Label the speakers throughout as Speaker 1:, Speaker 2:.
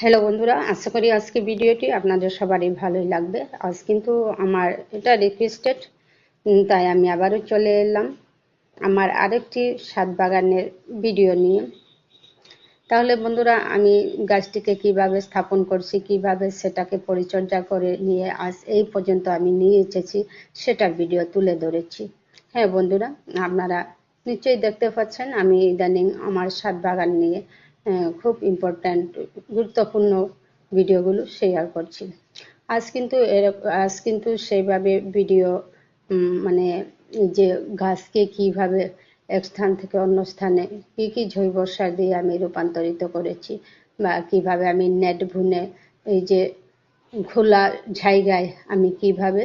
Speaker 1: Hello বন্ধুরা, আশা করি আজকে ভিডিওটি আপনাদের সবারই ভালোই লাগবে। আজ কিন্তু আমার এটা রিকোয়েস্টেড তাই আমি আবারও চলে এলাম আমার আরেকটি সাত বাগানের ভিডিও নিয়ে। তাহলে বন্ধুরা, আমি গাছটিকে কীভাবে স্থাপন করছি, কীভাবে সেটাকে পরিচর্যা করে নিয়ে আজ এই পর্যন্ত আমি নিয়ে এসেছি, সেটার ভিডিও তুলে ধরেছি। হ্যাঁ বন্ধুরা, আপনারা নিশ্চয়ই দেখতে পাচ্ছেন, আমি ইদানিং আমার সাত বাগান নিয়ে খুব ইম্পর্ট্যান্ট গুরুত্বপূর্ণ ভিডিওগুলো শেয়ার করছি। আজ কিন্তু আজ কিন্তু সেইভাবে ভিডিও মানে যে গাছকে কীভাবে এক স্থান থেকে অন্য স্থানে কি কি জৈব সার দিয়ে আমি রূপান্তরিত করেছি বা কীভাবে আমি নেট ভুনে এই যে খোলা জায়গায় আমি কীভাবে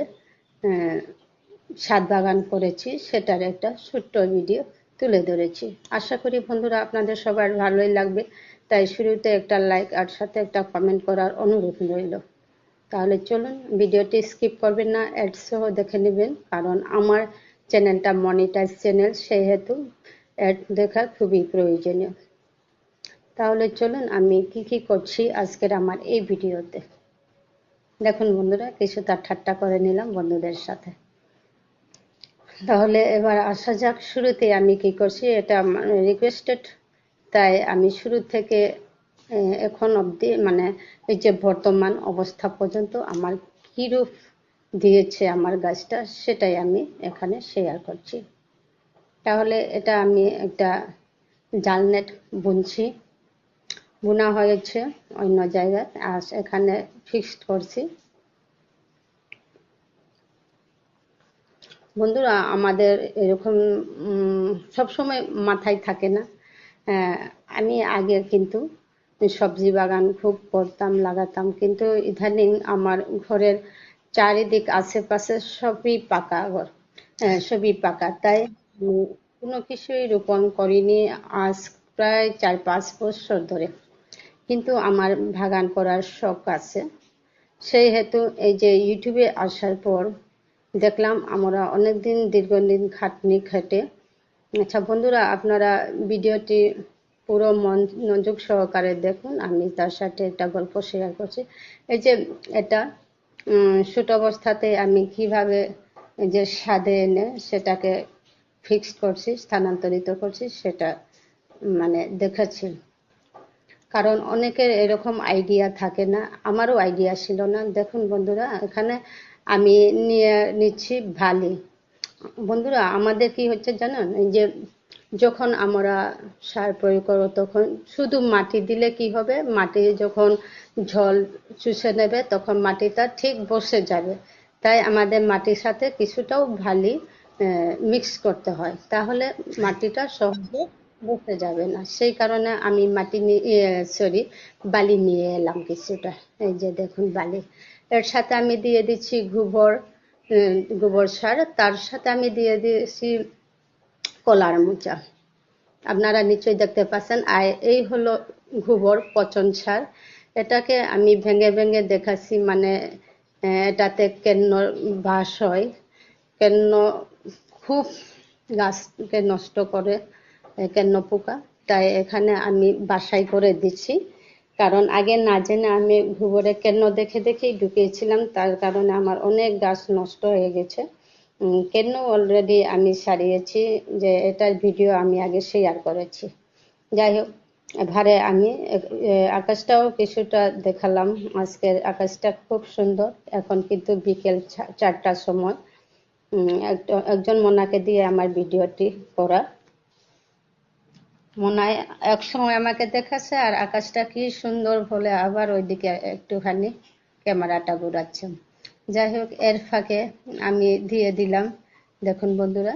Speaker 1: সাত বাগান করেছি, সেটার একটা ছোট্ট ভিডিও তুলে ধরেছি। আশা করি বন্ধুরা আপনাদের সবার ভালোই লাগবে। তাই শুরুতে একটা লাইক আর সাথে একটা কমেন্ট করার অনুরোধ রইল। তাহলে চলুন ভিডিওটি স্কিপ করবেন না অ্যাড সহ দেখে নেবেন। কারণ আমার চ্যানেলটা মনিটাইজ চ্যানেল সেহেতু অ্যাড দেখা খুবই প্রয়োজনীয়। তাহলে চলুন আমি কি কি করছি আজকের আমার এই ভিডিওতে। দেখুন বন্ধুরা, কিছু তার ঠাট্টা করে নিলাম বন্ধুদের সাথে। তাহলে এবার আসা যাক শুরুতে আমি কি করছি, এটা রিকোয়েস্টেড তাই আমি শুরু থেকে এখন অবধি মানে এই যে বর্তমান অবস্থা পর্যন্ত আমার কীরূপ দিয়েছে আমার গাছটা, সেটাই আমি এখানে শেয়ার করছি। তাহলে এটা আমি একটা জালনেট বুনছি। বোনা হয়েছে অন্য জায়গায়, আর এখানে ফিক্সড করছি। বন্ধুরা, আমাদের এরকম সবসময় মাথায় থাকে না। আমি আগে কিন্তু সবজি বাগান খুব করতাম, লাগাতাম। কিন্তু ইদানিং আমার ঘরের চারিদিক, আশেপাশে সবই পাকা ঘর সবই পাকা। তাই কোনো কিছুই রোপণ করিনি আজ প্রায় চার পাঁচ বছর ধরে। কিন্তু আমার বাগান করার শখ আছে। সেই হেতু এই যে ইউটিউবে আসার পর দেখলাম আমরা অনেকদিন, দীর্ঘদিন খাটনি খেটে। আচ্ছা বন্ধুরা, আপনারা ভিডিওটি পুরো মন, মনোযোগ সহকারে দেখুন। আমি তার সাথে একটা গল্প শেয়ার করছি। এই যে এটা ছোট অবস্থাতে আমি কীভাবে যে স্বাদে এনে সেটাকে ফিক্সড করছি, স্থানান্তরিত করছি সেটা মানে দেখেছি। কারণ অনেকের এরকম আইডিয়া থাকে না। আমারও আইডিয়া ছিল না। দেখুন বন্ধুরা, এখানে আমি নিয়ে নিচ্ছি ভালি। বন্ধুরা, আমাদের কি হচ্ছে জানেন? যে যখন আমরা সার প্রয়োগ করব তখন শুধু মাটি দিলে কি হবে? মাটি যখন জল চুষে নেবে তখন মাটিটা ঠিক বসে যাবে। তাই আমাদের মাটির সাথে কিছুটাও ভালি মিক্স করতে হয়। তাহলে মাটিটা সহজে বসে যাবে না। সেই কারণে আমি মাটি নিয়ে সরি বালি নিয়ে এলাম কিছুটা। এই যে দেখুন বালি। এর সাথে আমি দিয়ে দিচ্ছি গোবর গোবর সার। তার সাথে আমি দিয়ে দিয়েছি কলার মোচা। আপনারা নিশ্চয়ই দেখতে পাচ্ছেন, আর এই হলো গোবর পচন সার। এটাকে আমি ভেঙে ভেঙে দেখাচ্ছি মানে এটাতে কেন বাস হয়। কেন খুব গাছকে নষ্ট করে কেন পোকা। তাই এখানে আমি বাসাই করে দিচ্ছি। কারণ আগে না জেনে আমি গোবরে কেন দেখে দেখেই ঢুকিয়েছিলাম, তার কারণে আমার অনেক গাছ নষ্ট হয়ে গেছে। কেন অলরেডি আমি সারিয়েছি যে এটার ভিডিও আমি আগে শেয়ার করেছি। যাই হোক, এবারে আমি আকাশটাও কিছুটা দেখালাম। আজকের আকাশটা খুব সুন্দর, এখন কিন্তু বিকেল চারটার সময়। একজন মোনাকে দিয়ে আমার ভিডিওটি করা মোনায় এক সময় আমাকে দেখাচ্ছে আর আকাশটা কি সুন্দর বলে আবার ওইদিকে একটুখানি ক্যামেরাটা ঘুরাচ্ছে যাই হোক, এর ফাঁকে আমি দিয়ে দিলাম দেখুন বন্ধুরা,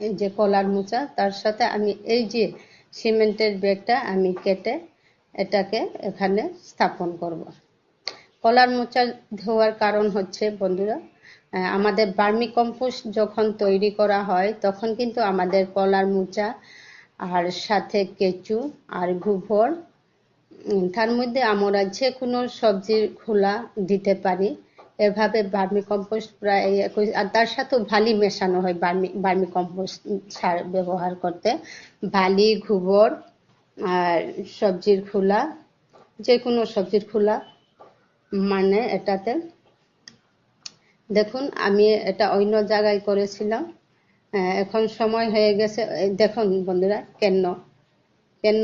Speaker 1: এই যে কলার মোচা, তার সাথে আমি এই যে সিমেন্টের ব্যাগটা আমি কেটে এটাকে এখানে স্থাপন করব। কলার মোচা ধোয়ার কারণ হচ্ছে বন্ধুরা আমাদের বার্মি কম্পোস্ট যখন তৈরি করা হয়, তখন কিন্তু আমাদের কলার মোচা আর সাথে কেঁচু আর গোবর। তার মধ্যে আমরা যে কোনো সবজির খোলা দিতে পারি। এভাবে বার্মি কম্পোস্ট প্রায় আর তার সাথেও ভালি মেশানো হয় বার্মি বার্মি কম্পোস্ট সার ব্যবহার করতে। বালি গোবর আর সবজির খোলা যে কোনো সবজির খোলা মানে এটাতে। দেখুন, আমি এটা অন্য জায়গায় করেছিলাম। এখন সময় হয়ে গেছে। দেখুন বন্ধুরা কেন কেন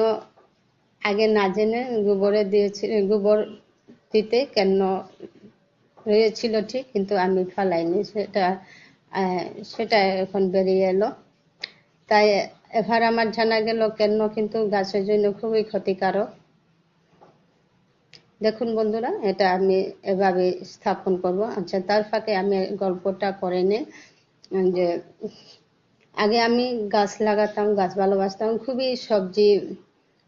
Speaker 1: আগে না জেনে গোবরে দিয়েছি, গোবর দিতে কেন রয়েছিল ঠিক, কিন্তু আমি ফালাইনি। সেটা সেটা এখন বেরিয়ে এলো। তাই এবার আমার জানা গেল কেন কিন্তু গাছের জন্য খুবই ক্ষতিকারক। দেখুন বন্ধুরা, এটা আমি এভাবে স্থাপন করব। আচ্ছা তার ফাঁকে আমি গল্পটা করে নিই। যে, আগে আমি গাছ লাগাতাম, গাছ ভালোবাসতাম, খুবই সবজি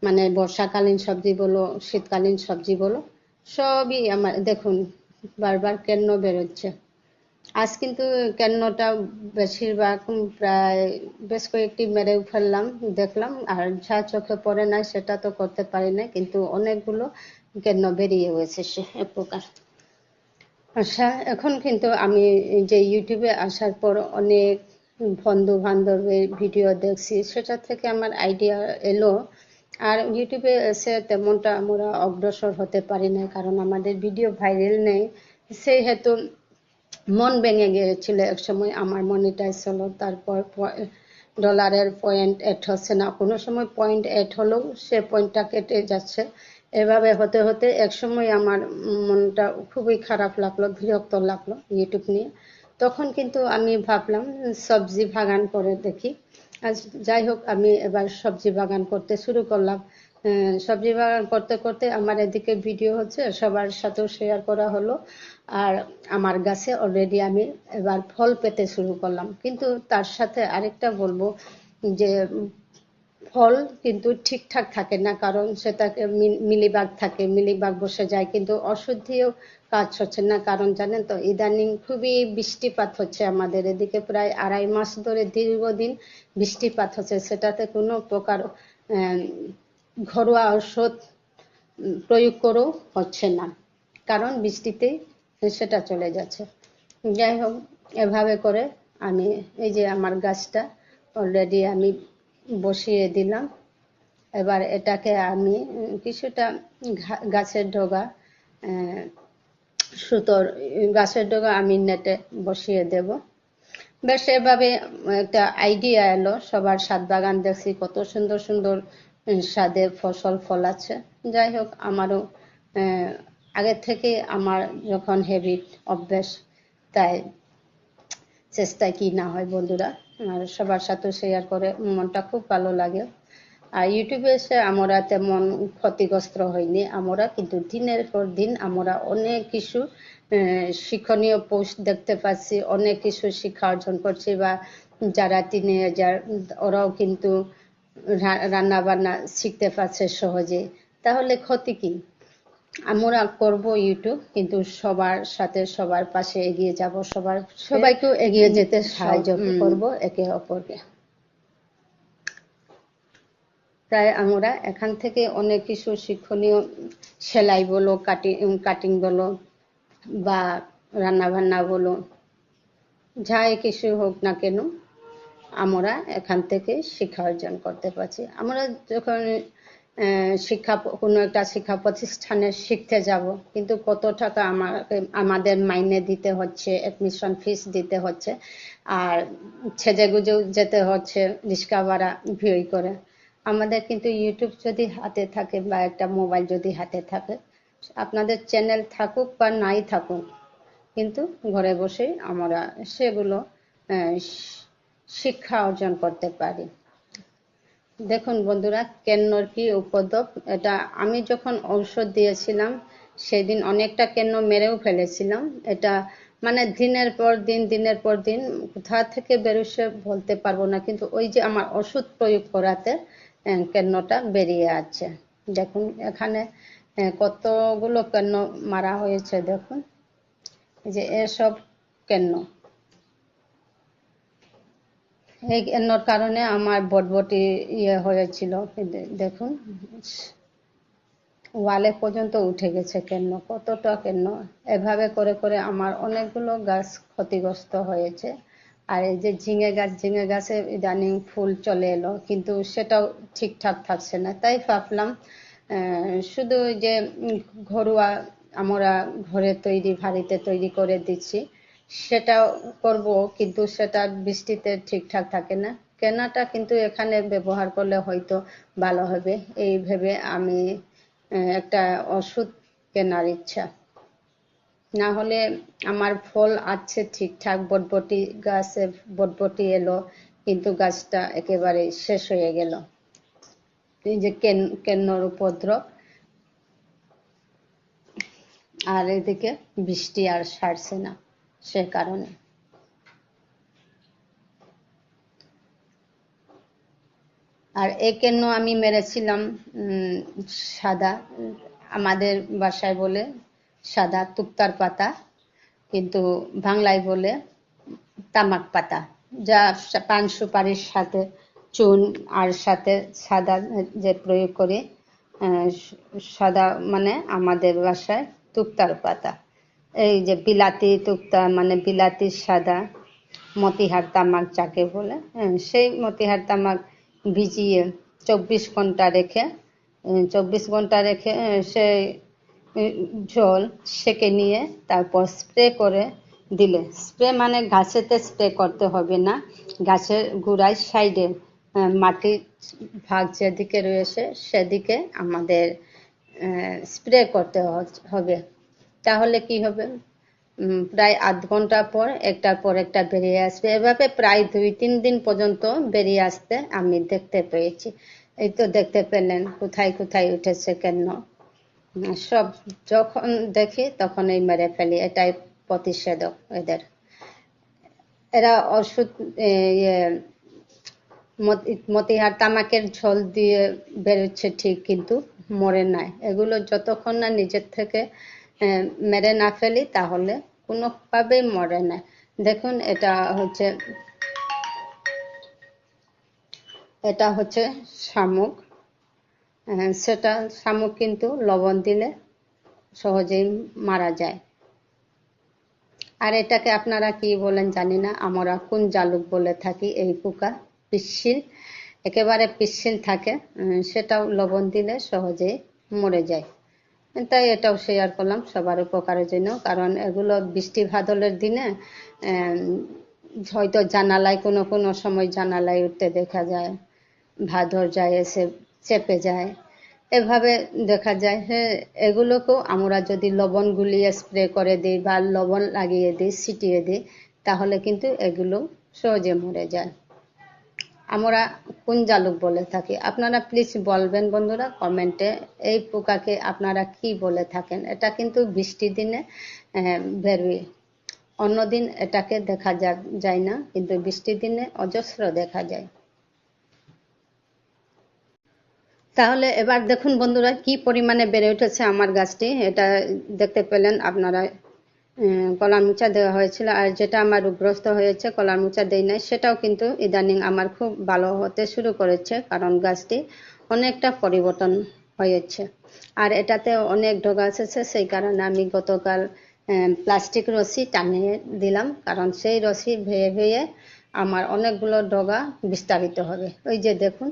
Speaker 1: মানে বর্ষাকালীন সবজি বলো, শীতকালীন সবজি বলো, সবই আমার, দেখুন, বারবার কেন্ন বেরোচ্ছে। আজ কিন্তু কেন্নটা বেশিরভাগ প্রায় বেশ কয়েকটি মেরেও ফেললাম, দেখলাম, আর যা চোখে পড়ে না সেটা তো করতে পারি না কিন্তু অনেকগুলো কেন্ন বেরিয়ে হয়েছে সে এক প্রকার। আচ্ছা এখন কিন্তু আমি যে ইউটিউবে আসার পর অনেক বন্ধু বান্ধবের ভিডিও দেখছি, সেটা থেকে আমার আইডিয়া এলো। আর ইউটিউবে এসে তেমনটা আমরা অগ্রসর হতে পারি না কারণ আমাদের ভিডিও ভাইরাল নেই। সেই হেতু মন ভেঙে গিয়েছিল এক সময় আমার মনিটাইজ হলো, তারপর ডলারের পয়েন্ট এড হচ্ছে না। কোনো সময় পয়েন্ট এড হলেও সে পয়েন্টটা কেটে যাচ্ছে। এভাবে হতে হতে এক সময় আমার মনটা খুবই খারাপ লাগল, বিরক্ত লাগল ইউটিউব নিয়ে। তখন কিন্তু আমি ভাবলাম, সবজি বাগান করে দেখি। আজ যাই হোক, আমি এবার সবজি বাগান করতে শুরু করলাম। সবজি বাগান করতে করতে আমার এদিকে ভিডিও হচ্ছে, সবার সাথেও শেয়ার করা হলো। আর আমার গাছে অলরেডি আমি এবার ফল পেতে শুরু করলাম। কিন্তু তার সাথে আরেকটা বলব যে ফল কিন্তু ঠিকঠাক থাকে না, কারণ সেটাকে মিলিবাগ থাকে, মিলিবাগ বসে যায়, কিন্তু অশুদ্ধিও কাজ হচ্ছে না, কারণ জানেন তো, ইদানিং খুবই বৃষ্টিপাত হচ্ছে আমাদের, এদিকে প্রায় আড়াই মাস ধরে দীর্ঘদিন বৃষ্টিপাত হচ্ছে, সেটাতে কোনো প্রকার ঘরোয়া ঔষধ প্রয়োগ করেও হচ্ছে না, কারণ বৃষ্টিতেই সেটা চলে যাচ্ছে। যাই হোক, এভাবে করে আমি, এই যে আমার গাছটা অলরেডি আমি বসিয়ে দিলাম। এবার এটাকে আমি কিছুটা গাছের ডগা সুতোর, গাছের ডগা আমি নেটে বসিয়ে দেব। বেশ, এভাবে একটা আইডিয়া এলো। সবার সাত বাগান দেখছি, কত সুন্দর সুন্দর স্বাদে ফসল ফলাচ্ছে যাই হোক, আমারও আগে থেকে আমার যখন হেবিট অভ্যাস, তাই চেষ্টায় কি না হয় বন্ধুরা। আর সবার সাথে শেয়ার করে মনটা খুব ভালো লাগে। আর ইউটিউবে এসে আমরা তেমন ক্ষতিগ্রস্ত হইনি। আমরা কিন্তু দিনের পর দিন আমরা অনেক কিছু শিক্ষণীয় পোস্ট দেখতে পাচ্ছি, অনেক কিছু শিক্ষা অর্জন করছি বা যারা টিনেজার ওরাও কিন্তু রান্না বান্না শিখতে পারছে সহজে। তাহলে ক্ষতি কি? আমরা করব ইউটিউব কিন্তু সবার সাথে সবার পাশে এগিয়ে যাব সবার সবাইকেও এগিয়ে যেতে সাহায্য করব একে অপরকে। তাই আমরা এখান থেকে অনেক কিছু শিক্ষণীয় সেলাই বলো কাটিং কাটিং বলো বা রান্না বান্না বলো যাই কিছু হোক না কেন আমরা এখান থেকে শিক্ষা অর্জন করতে পারছি। আমরা যখন শিক্ষা কোনো একটা শিক্ষা প্রতিষ্ঠানে শিখতে যাব। কিন্তু কত টাকা আমাকে, আমাদের মাইনে দিতে হচ্ছে অ্যাডমিশন ফিস দিতে হচ্ছে, আর ছেজে গুজেও যেতে হচ্ছে রিক্সা ভাড়া ভিড় করে। আমাদের কিন্তু ইউটিউব যদি হাতে থাকে বা একটা মোবাইল যদি হাতে থাকে, আপনাদের চ্যানেল থাকুক বা নাই থাকুক, কিন্তু ঘরে বসেই আমরা সেগুলো শিক্ষা অর্জন করতে পারি। দেখুন বন্ধুরা, কেন্নর কি উপদ্রব? এটা আমি যখন ঔষধ দিয়েছিলাম, সেদিন অনেকটা কেন্ন মেরেও ফেলেছিলাম। এটা মানে দিনের পর দিন, দিনের পর দিন, কোথা থেকে বেরোছে বলতে পারব না, কিন্তু ওই যে আমার ওষুধ প্রয়োগ করাতে কেন্নটা বেরিয়ে আছে। দেখুন এখানে কতগুলো কেন্ন মারা হয়েছে, দেখুন। যে এসব কেন্ন। এই কেন্নর কারণে আমার বটবটি ইয়ে হয়েছিল। দেখুন। ওয়ালে পর্যন্ত উঠে গেছে কেন কতটা কেন্ন। এভাবে করে করে আমার অনেকগুলো গাছ ক্ষতিগ্রস্ত হয়েছে। আর এই যে ঝিঙে গাছ, ঝিঙে গাছে ইদানিং ফুল চলে এলো, কিন্তু সেটাও ঠিকঠাক থাকছে না। তাই ভাবলাম শুধু যে ঘরোয়া আমরা ঘরে তৈরি বাড়িতে তৈরি করে দিচ্ছি। সেটাও করব, কিন্তু সেটা বৃষ্টিতে ঠিকঠাক থাকে না। কেনাটা কিন্তু এখানে ব্যবহার করলে হয়তো ভালো হবে। এই ভেবে আমি একটা ওষুধ কেনার ইচ্ছা। না হলে আমার ফল আছে ঠিকঠাক, বটবটি গাছে বটবটি এলো, কিন্তু গাছটা একেবারে শেষ হয়ে গেল। এই যে কেন, কেন্নর উপদ্রব। আর এদিকে বৃষ্টি আর সারছে না। সে কারণে। আর এ কেন আমি মেরেছিলাম সাদা, আমাদের বাসায় বলে, সাদা তুক্তার পাতা, কিন্তু বাংলায় বলে তামাক পাতা, যা পান সুপারির সাথে চুন আর সাথে সাদা যে প্রয়োগ করি সাদা মানে আমাদের বাসায় তুক্তার পাতা। এই যে বিলাতি তুক্তা মানে বিলাতি সাদা মতিহার তামাক যাকে বলে হ্যাঁ, সেই মতিহার তামাক ভিজিয়ে চব্বিশ ঘণ্টা রেখে চব্বিশ ঘণ্টা রেখে সেই জল সেকে নিয়ে তারপর স্প্রে করে দিলে। স্প্রে মানে গাছেতে স্প্রে করতে হবে না গাছের গোড়ায় সাইডে মাটির ভাগ যেদিকে রয়েছে সেদিকে আমাদের স্প্রে করতে হবে। তাহলে কি হবে? প্রায় আধ ঘণ্টা পর, একটার পর একটা বেরিয়ে আসবে। এভাবে প্রায় দুই, তিন দিন পর্যন্ত বেরিয়ে আসতে আমি দেখতে পেয়েছি। এই তো দেখতে পেলেন, কোথায় কোথায় উঠেছে কেন? সব যখন দেখি, তখনই মেরে ফেলি। এটাই প্রতিষেধক এদের। এরা ওষুধ ইয়ে মতি- মতিহার তামাকের ঝোল দিয়ে বেরোচ্ছে ঠিক, কিন্তু মরে নাই। এগুলো যতক্ষণ না নিজের থেকে মেরে না ফেলি তাহলে কোনোভাবেই মরে না। দেখুন, এটা হচ্ছে এটা হচ্ছে শামুক। সেটা শামুক কিন্তু লবণ দিলে সহজেই মারা যায়। আর এটাকে আপনারা কি বলেন জানি না, আমরা কোন জালুক বলে থাকি, এই পোকা পিচ্ছিল একেবারে পিচ্ছিল থাকে সেটাও লবণ দিলে সহজেই মরে যায়। তাই এটাও শেয়ার করলাম সবার উপকারের জন্য। কারণ এগুলো বৃষ্টি বাদলের দিনে হয়তো জানালায় কোনো কোনো সময় জানালায় উঠতে দেখা যায়, ভাদর যায়, এসে চেপে যায়। এভাবে দেখা যায়। হ্যাঁ এগুলোকেও আমরা যদি লবণ গুলিয়ে স্প্রে করে দিই বা লবণ লাগিয়ে দিই, ছিটিয়ে দিই, তাহলে কিন্তু এগুলো সহজে মরে যায়। আমরা কোন জালুক বলে থাকি? আপনারা প্লিজ বলবেন বন্ধুরা কমেন্টে এই পোকাকে আপনারা কি বলে থাকেন? এটা কিন্তু বৃষ্টির দিনে বেরোয় অন্যদিন এটাকে দেখা যায় না, কিন্তু বৃষ্টির দিনে অজস্র দেখা যায়। তাহলে এবার দেখুন বন্ধুরা, কি পরিমাণে বেড়ে উঠেছে আমার গাছটি। এটা দেখতে পেলেন আপনারা কলার মোচা দেওয়া হয়েছিল। আর যেটা আমার রোগগ্রস্ত হয়েছে কলার মোচা দেই নাই, সেটাও কিন্তু ইদানিং আমার খুব ভালো হতে শুরু করেছে, কারণ গাছটি অনেকটা পরিবর্তন হয়েছে। আর এটাতে অনেক ডগা এসেছে, সেই কারণে আমি গতকাল প্লাস্টিক রশি টানিয়ে দিলাম, কারণ সেই রশি ভেয়ে ভেয়ে আমার অনেকগুলো ডগা বিস্তারিত হবে। ওই যে দেখুন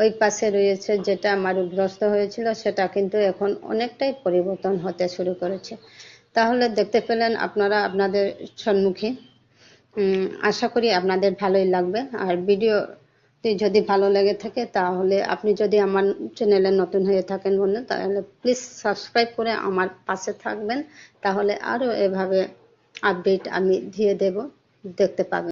Speaker 1: ওই পাশে রয়েছে যেটা আমার গ্রস্ত হয়েছিল, সেটা কিন্তু এখন অনেকটাই পরিবর্তন হতে শুরু করেছে। তাহলে দেখতে পেলেন আপনারা আপনাদের সম্মুখে। আশা করি আপনাদের ভালোই লাগবে। আর ভিডিওটি যদি ভালো লেগে থাকে, তাহলে আপনি যদি আমার চ্যানেলে নতুন হয়ে থাকেন বন্ধু, তাহলে প্লিজ সাবস্ক্রাইব করে আমার পাশে থাকবেন। তাহলে আরও এভাবে আপডেট আমি দিয়ে দেব। দেখতে পাবেন।